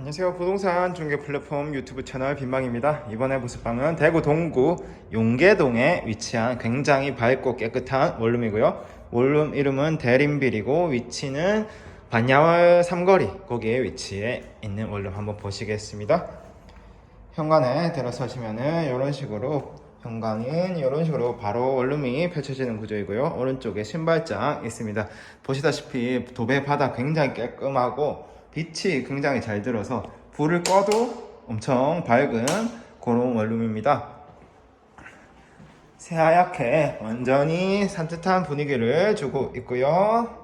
안녕하세요. 부동산 중개 플랫폼 유튜브 채널 빈방입니다. 이번에 보실 방은 대구 동구 용계동에 위치한 굉장히 밝고 깨끗한 원룸이고요. 원룸 이름은 대림빌이고 위치는 반야월 삼거리 거기에 위치해 있는 원룸 한번 보시겠습니다. 현관에 들어서시면은 이런 식으로 현관은 이런 식으로 바로 원룸이 펼쳐지는 구조이고요. 오른쪽에 신발장 있습니다. 보시다시피 도배 바닥 굉장히 깔끔하고 빛이 굉장히 잘 들어서 불을 꺼도 엄청 밝은 그런 원룸입니다. 새하얗게 완전히 산뜻한 분위기를 주고 있고요.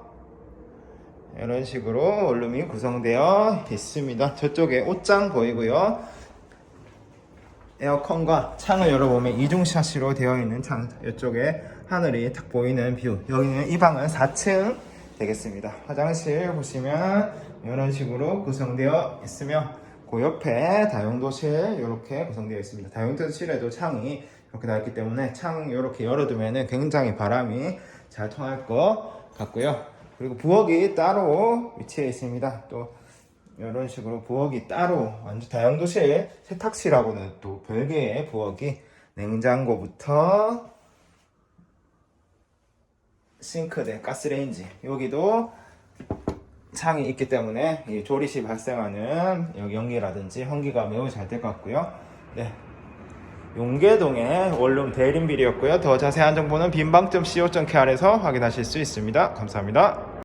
이런 식으로 원룸이 구성되어 있습니다. 저쪽에 옷장 보이고요. 에어컨과 창을 열어보면 이중샷시로 되어 있는 창 이쪽에 하늘이 딱 보이는 뷰 여기는 이 방은 4층 되겠습니다. 화장실 보시면 이런 식으로 구성되어 있으며 그 옆에 다용도실 이렇게 구성되어 있습니다. 다용도실에도 창이 이렇게 나 있기 때문에 창 이렇게 열어두면 굉장히 바람이 잘 통할 것 같고요. 그리고 부엌이 따로 위치해 있습니다. 또 이런 식으로 부엌이 따로 완전 다용도실 세탁실하고는 또 별개의 부엌이 냉장고부터 싱크대, 가스레인지 여기도 창이 있기 때문에 이 조리 시 발생하는 연기라든지 환기가 매우 잘 될 것 같고요. 네. 용계동의 원룸 대림빌이었고요. 더 자세한 정보는 빈방.co.kr에서 확인하실 수 있습니다. 감사합니다.